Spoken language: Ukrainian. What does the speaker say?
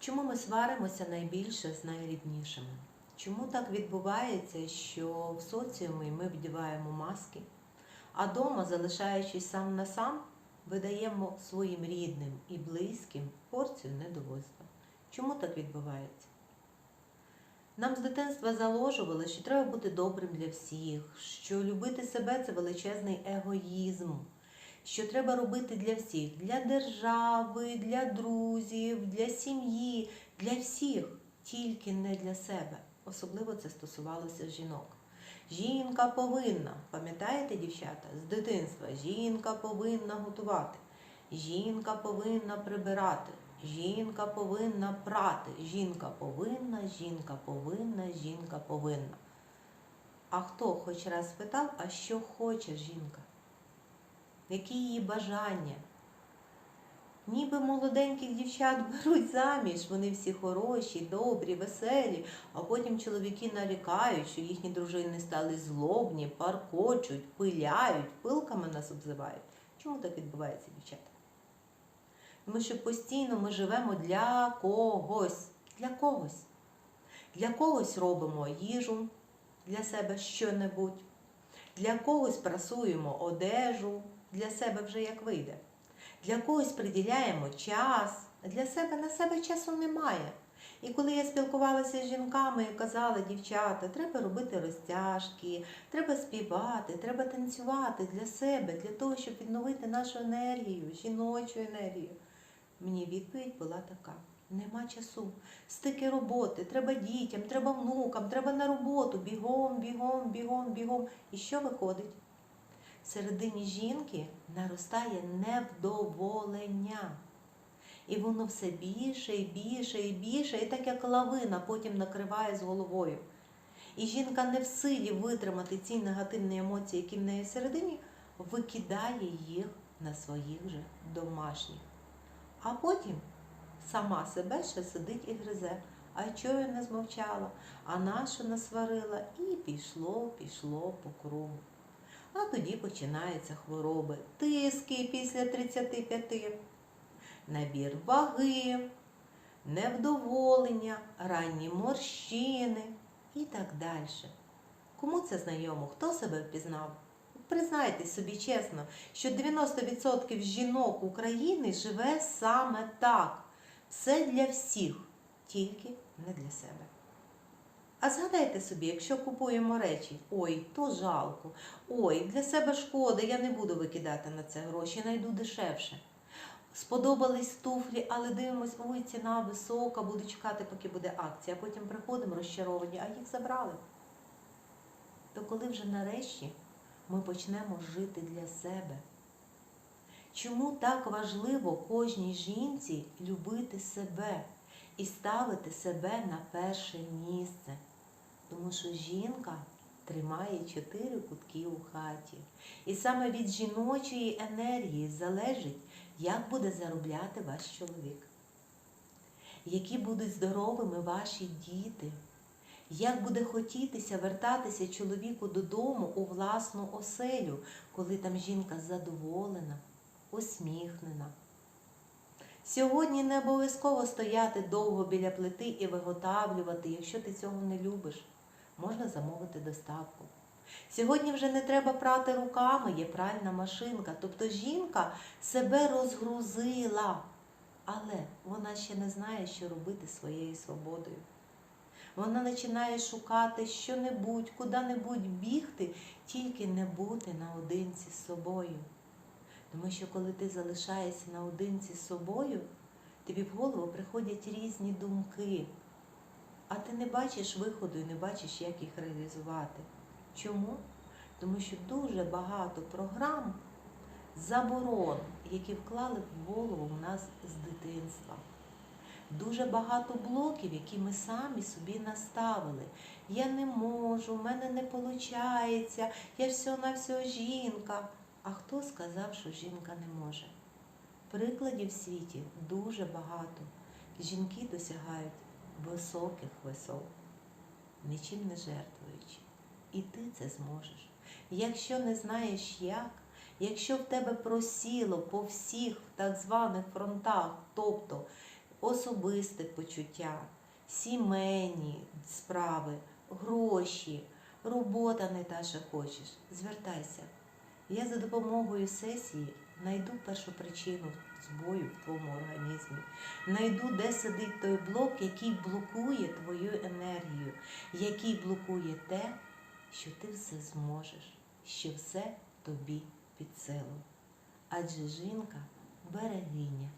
Чому ми сваримося найбільше з найріднішими? Чому так відбувається, що в соціумі ми вдіваємо маски, а дома, залишаючись сам на сам, видаємо своїм рідним і близьким порцію недовольства? Чому так відбувається? Нам з дитинства заложували, що треба бути добрим для всіх, що любити себе це величезний егоїзм, що треба робити для всіх, для держави, для друзів, для сім'ї, для всіх, тільки не для себе. Особливо це стосувалося жінок. Жінка повинна, пам'ятаєте, дівчата, з дитинства, жінка повинна готувати, жінка повинна прибирати, жінка повинна прати, жінка повинна, жінка повинна, жінка повинна. А хто хоч раз спитав, а що хоче жінка? Які її бажання? Ніби молоденьких дівчат беруть заміж, вони всі хороші, добрі, веселі, а потім чоловіки нарікають, що їхні дружини стали злобні, паркочуть, пиляють, пилками нас обзивають. Чому так відбувається, дівчата? Тому що постійно ми живемо для когось. Для когось. Для когось робимо їжу для себе що-небудь. Для когось прасуємо одежу, для себе вже як вийде. Для когось приділяємо час, для себе на себе часу немає. І коли я спілкувалася з жінками і казала, дівчата, треба робити розтяжки, треба співати, треба танцювати для себе, для того, щоб відновити нашу енергію, жіночу енергію. Мені відповідь була така: нема часу. Стики роботи, треба дітям, треба внукам, треба на роботу, бігом, бігом, бігом, бігом. І що виходить? Всередині жінки наростає невдоволення. І воно все більше і більше і більше, і так як лавина потім накриває з головою. І жінка не в силі витримати ці негативні емоції, які в неї всередині, викидає їх на своїх же домашніх. А потім сама себе ще сидить і гризе. А чого я не змовчала, а нашу насварила, і пішло, пішло по кругу. А тоді починаються хвороби, тиски після 35, набір ваги, невдоволення, ранні морщини і так далі. Кому це знайомо? Хто себе впізнав? Признайтесь собі чесно, що 90% жінок України живе саме так. Все для всіх, тільки не для себе. А згадайте собі, якщо купуємо речі, ой, то жалко, ой, для себе шкода, я не буду викидати на це гроші, знайду дешевше. Сподобались туфлі, але дивимось, ой, ціна висока, буду чекати, поки буде акція. А потім приходимо розчаровані, а їх забрали. То коли вже нарешті ми почнемо жити для себе? Чому так важливо кожній жінці любити себе і ставити себе на перше місце? Тому що жінка тримає чотири кутки у хаті. І саме від жіночої енергії залежить, як буде заробляти ваш чоловік, які будуть здоровими ваші діти, як буде хотітися вертатися чоловіку додому у власну оселю, коли там жінка задоволена, усміхнена. Сьогодні не обов'язково стояти довго біля плити і виготавлювати, якщо ти цього не любиш. Можна замовити доставку. Сьогодні вже не треба прати руками, є пральна машинка. Тобто жінка себе розгрузила, але вона ще не знає, що робити своєю свободою. Вона починає шукати що-небудь, куди-небудь бігти, тільки не бути наодинці з собою. Тому що коли ти залишаєшся наодинці з собою, тобі в голову приходять різні думки, а ти не бачиш виходу і не бачиш, як їх реалізувати. Чому? Тому що дуже багато програм, заборон, які вклали в голову в нас з дитинства. Дуже багато блоків, які ми самі собі наставили. Я не можу, в мене не виходить, я все на все жінка. А хто сказав, що жінка не може? Прикладів в світі дуже багато. Жінки досягають високих висот, нічим не жертвуючи. І ти це зможеш. Якщо не знаєш як, якщо в тебе просіло по всіх так званих фронтах, тобто особисте почуття, сімейні справи, гроші, робота не та, що хочеш. Звертайся. Я за допомогою сесії знайду першу причину збою в твоєму організмі. Найду, де сидить той блок, який блокує твою енергію, який блокує те, що ти все зможеш, що все тобі під силу. Адже жінка берегиня